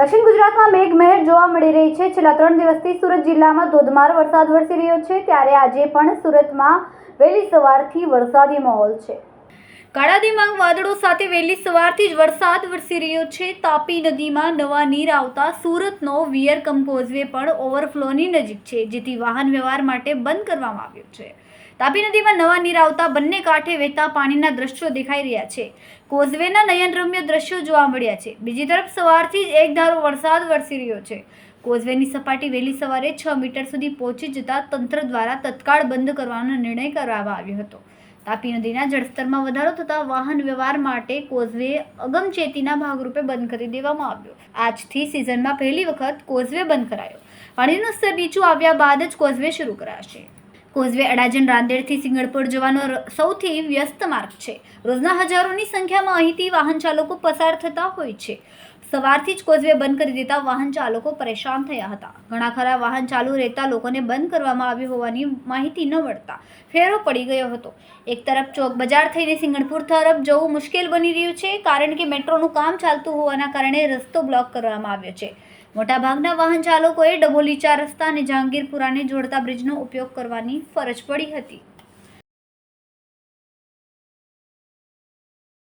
દક્ષિણ ગુજરાતમાં મેઘમહેર જોવા મળી રહી છે. છેલ્લા ત્રણ દિવસથી સુરત જિલ્લામાં ધોધમાર વરસાદ વરસી રહ્યો છે. ત્યારે આજે પણ સુરતમાં વહેલી સવારથી વરસાદી માહોલ છે. કાળા દિમાગ વાદળો સાથે વહેલી સવારથી જ વરસાદ વરસી રહ્યો છે. તાપી નદીમાં નવા નીર આવતા સુરતનો વિયર કમ કોઝવે પણ ઓવરફ્લોની નજીક છે, જેથી વાહન વ્યવહાર માટે બંધ કરવામાં આવ્યો છે. તાપી નદીમાં નવા નીર આવતા બંને કાંઠે વહેતા પાણીના દ્રશ્યો દેખાઈ રહ્યા છે. કોઝવેના નયનરમ્ય દ્રશ્યો જોવા મળ્યા છે. બીજી તરફ સવારથી જ એકધારો વરસાદ વરસી રહ્યો છે. કોઝવેની સપાટી વહેલી સવારે છ મીટર સુધી પહોંચી જતા તંત્ર દ્વારા તત્કાળ બંધ કરવાનો નિર્ણય કરવામાં આવ્યો હતો. તાપી નદીના જળસ્તરમાં વધારો થતાં વાહન વ્યવહાર માટે કોઝવે અગમચેતીના ભાગરૂપે બંધ કરી દેવામાં આવ્યો. આજથી સિઝનમાં પહેલી વખત કોઝવે બંધ કરાયો. પાણીનું સ્તર નીચું આવ્યા બાદ જ કોઝવે શરૂ કરાશે. કોઝવે અડાજણ રાંદેરથી સિંગળપોર જવાનો સૌથી વ્યસ્ત માર્ગ છે. રોજના હજારોની સંખ્યામાં અહીંથી વાહન ચાલકો પસાર થતા હોય છે. સવારથી જ કોઝવે બંધ કરી દેતા વાહન ચાલકો પરેશાન થયા હતા. ઘણા ખરા વાહન ચાલુ રહેતા લોકોને બંધ કરવામાં આવ્યું હોવાની માહિતી ન મળતા ફેરો પડી ગયો હતો. એક તરફ ચોક બજાર થઈને સિંગણપુર તરફ જવું મુશ્કેલ બની રહ્યું છે, કારણ કે મેટ્રોનું કામ ચાલતું હોવાના કારણે રસ્તો બ્લોક કરવામાં આવ્યો છે. મોટાભાગના વાહન ચાલકોએ ડબોલીચા રસ્તા અને જહાંગીરપુરાને જોડતા બ્રિજનો ઉપયોગ કરવાની ફરજ પડી હતી.